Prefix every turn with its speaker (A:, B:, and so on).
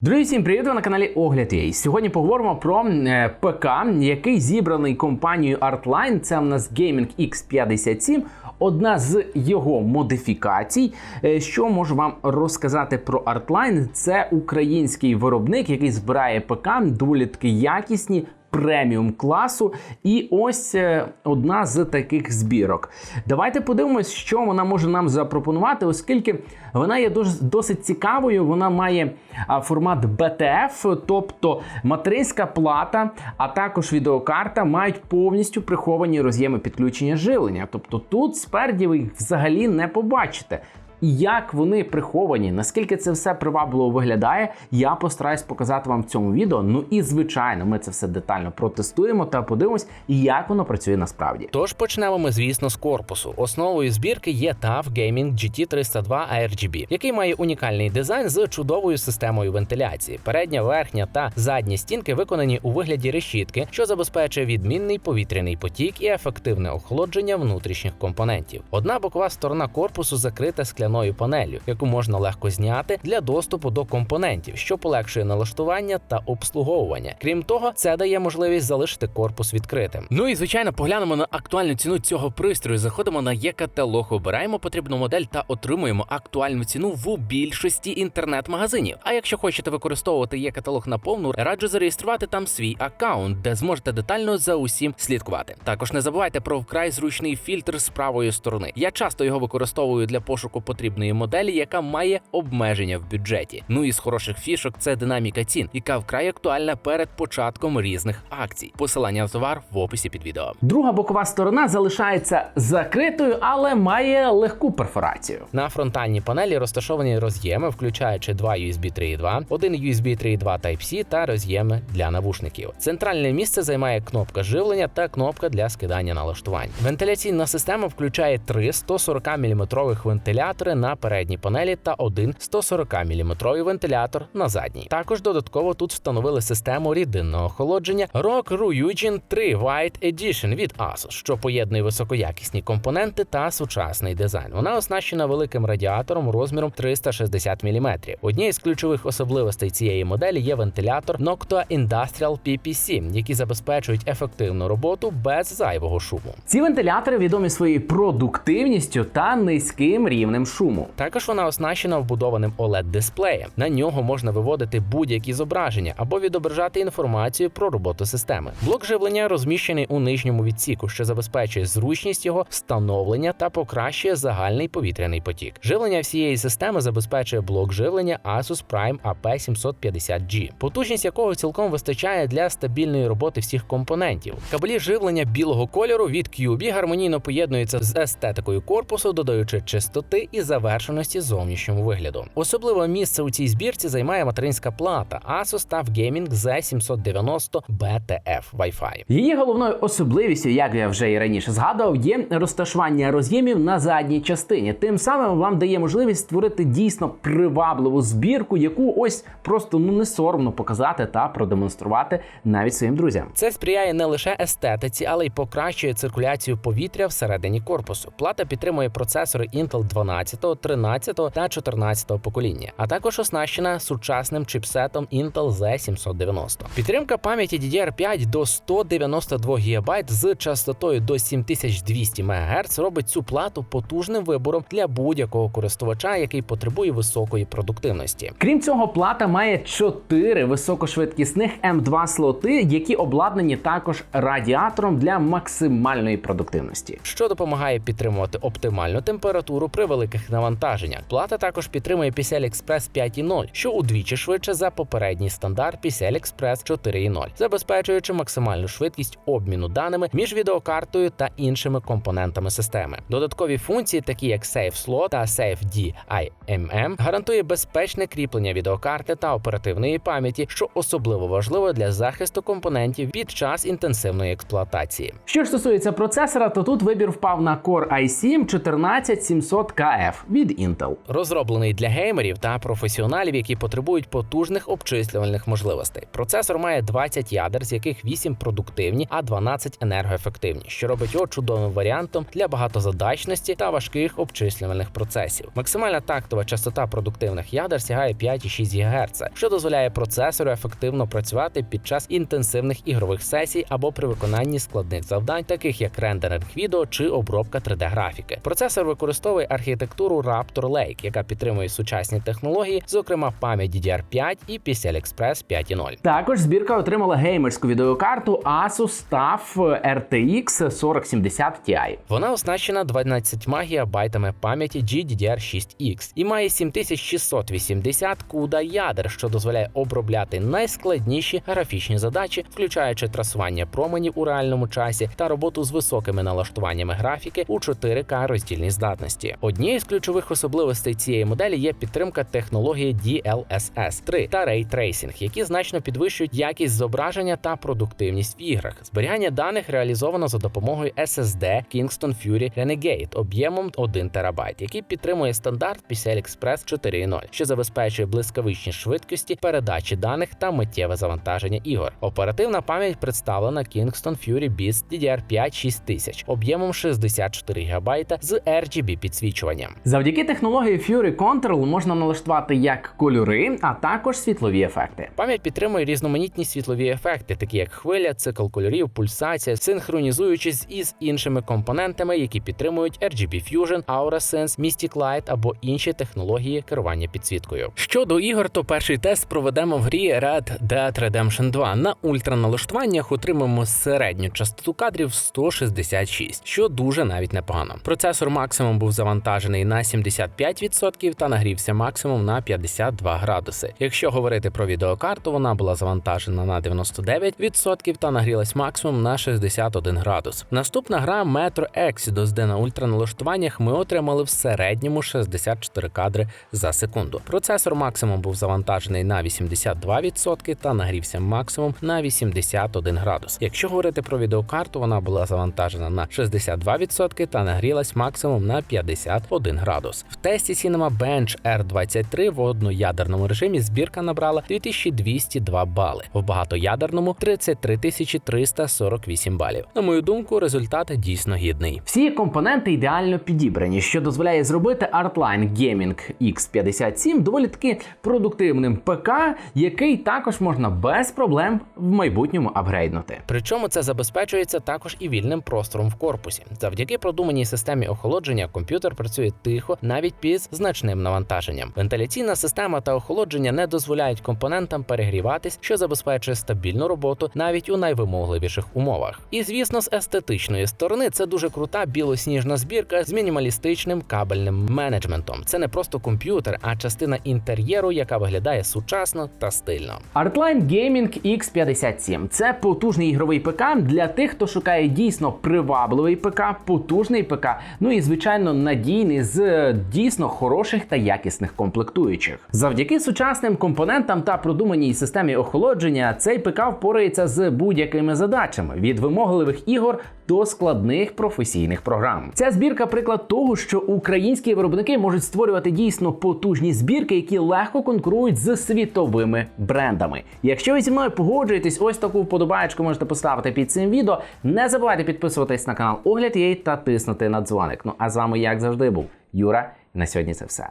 A: Друзі, всім привіт! Ви на каналі Огляд Єй. Сьогодні поговоримо про е, ПК, який зібраний компанією Artline. Це у нас Gaming X57, одна з його модифікацій. Е, Що можу вам розказати про Artline? Це український виробник, який збирає ПК, доволі таки якісні. Преміум класу, і ось е, одна з таких збірок. Давайте подивимось, що вона може нам запропонувати, оскільки вона є досить цікавою. Вона має формат BTF, тобто материнська плата, а також відеокарта мають повністю приховані роз'єми підключення живлення. Тобто тут спереді ви їх взагалі не побачите. І як вони приховані, наскільки це все привабливо виглядає, я постараюсь показати вам в цьому відео. Ну і звичайно, ми це все детально протестуємо та подивимось, як воно працює насправді.
B: Тож почнемо ми, звісно, з корпусу. Основою збірки є TAF Gaming GT302 ARGB, який має унікальний дизайн з чудовою системою вентиляції. Передня, верхня та задні стінки виконані у вигляді решітки, що забезпечує відмінний повітряний потік і ефективне охолодження внутрішніх компонентів. Одна бокова сторона корпусу закрита скляною панелью, яку можна легко зняти для доступу до компонентів, що полегшує налаштування та обслуговування. Крім того, це дає можливість залишити корпус відкритим. Ну і звичайно, поглянемо на актуальну ціну цього пристрою. Заходимо на є-каталог, обираємо потрібну модель та отримуємо актуальну ціну в більшості інтернет-магазинів. А якщо хочете використовувати є-каталог наповну, раджу зареєструвати там свій аккаунт, де зможете детально за усім слідкувати. Також не забувайте про вкрай зручний фільтр з правої сторони. Я часто його використовую для пошуку потрібної моделі, яка має обмеження в бюджеті. Ну і з хороших фішок це динаміка цін, яка вкрай актуальна перед початком різних акцій. Посилання на товар в описі під відео.
A: Друга бокова сторона залишається закритою, але має легку перфорацію.
B: На фронтальній панелі розташовані роз'єми, включаючи два USB 3.2, один USB 3.2 Type-C та роз'єми для навушників. Центральне місце займає кнопка живлення та кнопка для скидання налаштувань. Вентиляційна система включає три 140 мм вентилятори на передній панелі та один 140 мм вентилятор на задній. Також додатково тут встановили систему рідинного охолодження Rock Ryujin 3 White Edition від Asus, що поєднує високоякісні компоненти та сучасний дизайн. Вона оснащена великим радіатором розміром 360 мм. Однією з ключових особливостей цієї моделі є вентилятор Noctua Industrial PPC, які забезпечують ефективну роботу без зайвого шуму.
A: Ці вентилятори відомі своєю продуктивністю та низьким рівнем шуму.
B: Також вона оснащена вбудованим oled дисплеєм На нього можна виводити будь-які зображення або відображати інформацію про роботу системи. Блок живлення розміщений у нижньому відсіку, що забезпечує зручність його встановлення та покращує загальний повітряний потік. Живлення всієї системи забезпечує блок живлення Asus Prime AP750G, потужність якого цілком вистачає для стабільної роботи всіх компонентів. Кабелі живлення білого кольору від QB гармонійно поєднуються з естетикою корпусу, додаючи чистоти і завершеності зовнішньому вигляду. Особливе місце у цій збірці займає материнська плата Asus TUF Gaming Z790 BTF Wi-Fi.
A: Її головною особливістю, як я вже і раніше згадував, є розташування роз'ємів на задній частині. Тим самим вам дає можливість створити дійсно привабливу збірку, яку ось просто ну не соромно показати та продемонструвати навіть своїм друзям.
B: Це сприяє не лише естетиці, але й покращує циркуляцію повітря всередині корпусу. Плата підтримує процесори Intel 12, 13 та 14 покоління, а також оснащена сучасним чипсетом Intel Z790. Підтримка пам'яті DDR5 до 192 ГБ з частотою до 7200 МГц робить цю плату потужним вибором для будь-якого користувача, який потребує високої продуктивності.
A: Крім цього, плата має чотири високошвидкісних М2 слоти, які обладнані також радіатором для максимальної продуктивності.
B: що допомагає підтримувати оптимальну температуру при великих навантаженнях. Плата також підтримує PCI Express 5.0, що удвічі швидше за попередній стандарт PCI Express 4.0, забезпечуючи максимальну швидкість обміну даними між відеокартою та іншими компонентами системи. Додаткові функції, такі як Safe Slot та Safe DIMM, гарантує безпечне кріплення відеокарти та оперативної пам'яті, що особливо важливо для захисту компонентів під час інтенсивної експлуатації.
A: Що ж стосується процесора, то тут вибір впав на Core i7 14700KF. F від Intel.
B: Розроблений для геймерів та професіоналів, які потребують потужних обчислювальних можливостей. Процесор має 20 ядер, з яких 8 продуктивні, а 12 енергоефективні, що робить його чудовим варіантом для багатозадачності та важких обчислювальних процесів. Максимальна тактова частота продуктивних ядер сягає 5,6 ГГц, що дозволяє процесору ефективно працювати під час інтенсивних ігрових сесій або при виконанні складних завдань, таких як рендеринг відео чи обробка 3D-графіки. Процесор використовує архітектуру Raptor Lake, яка підтримує сучасні технології, зокрема пам'ять DDR5 і PCI Express 5.0.
A: Також збірка отримала геймерську відеокарту Asus TUF RTX 4070 Ti.
B: Вона оснащена 12 гігабайтами пам'яті GDDR6X і має 7680 CUDA ядер, що дозволяє обробляти найскладніші графічні задачі, включаючи трасування променів у реальному часі та роботу з високими налаштуваннями графіки у 4К роздільній здатності. Однією з ключових особливостей цієї моделі є підтримка технології DLSS 3 та Ray Tracing, які значно підвищують якість зображення та продуктивність в іграх. Зберігання даних реалізовано за допомогою SSD Kingston Fury Renegade об'ємом 1 ТБ, який підтримує стандарт PCI Express 4.0, що забезпечує блискавичні швидкості передачі даних та миттєве завантаження ігор. Оперативна пам'ять представлена Kingston Fury Beast DDR5 6000 об'ємом 64 ГБ з RGB підсвічуванням.
A: Завдяки технології Fury Control можна налаштувати як кольори, а також світлові ефекти.
B: Пам'ять підтримує різноманітні світлові ефекти, такі як хвиля, цикл кольорів, пульсація, синхронізуючись із іншими компонентами, які підтримують RGB Fusion, Aura Sense, Mystic Light або інші технології керування підсвіткою. Щодо ігор, то перший тест проведемо в грі Red Dead Redemption 2. На ультраналаштуваннях отримаємо середню частоту кадрів 166, що дуже навіть непогано. Процесор максимум був завантажений на 75% та нагрівся максимум на 52 градуси. Якщо говорити про відеокарту, вона була завантажена на 99% та нагрілась максимум на 61 градус. Наступна гра Metro Exodus, де на ультраналаштуваннях ми отримали в середньому 64 кадри за секунду. Процесор максимум був завантажений на 82% та нагрівся максимум на 81 градус. Якщо говорити про відеокарту, вона була завантажена на 62% та нагрілась максимум на 51 градус. В тесті Cinema Bench R23 в одноядерному режимі збірка набрала 2202 бали, в багатоядерному 33 348 балів. На мою думку, результат дійсно гідний.
A: Всі компоненти ідеально підібрані, що дозволяє зробити Artline Gaming X57 доволі таки продуктивним ПК, який також можна без проблем в майбутньому апгрейднути.
B: Причому це забезпечується також і вільним простором в корпусі. Завдяки продуманій системі охолодження комп'ютер працює тихо навіть під значним навантаженням. Вентиляційна система та охолодження не дозволяють компонентам перегріватись, що забезпечує стабільну роботу навіть у найвимогливіших умовах. І звісно, з естетичної сторони це дуже крута білосніжна збірка з мінімалістичним кабельним менеджментом. Це не просто комп'ютер, а частина інтер'єру, яка виглядає сучасно та стильно.
A: Artline Gaming X57 це потужний ігровий ПК для тих, хто шукає дійсно привабливий ПК, потужний ПК, ну і звичайно надійний з е, дійсно хороших та якісних комплектуючих. Завдяки сучасним компонентам та продуманій системі охолодження цей ПК впорається з будь-якими задачами від вимогливих ігор до складних професійних програм. Ця збірка приклад того, що українські виробники можуть створювати дійсно потужні збірки, які легко конкурують з світовими брендами. Якщо ви зі мною погоджуєтесь, ось таку вподобаєчку можете поставити під цим відео. Не забувайте підписуватись на канал Огляд Єй та тиснути на дзвоник. Ну а з вами, як завжди, був Юра. На сьогодні це все.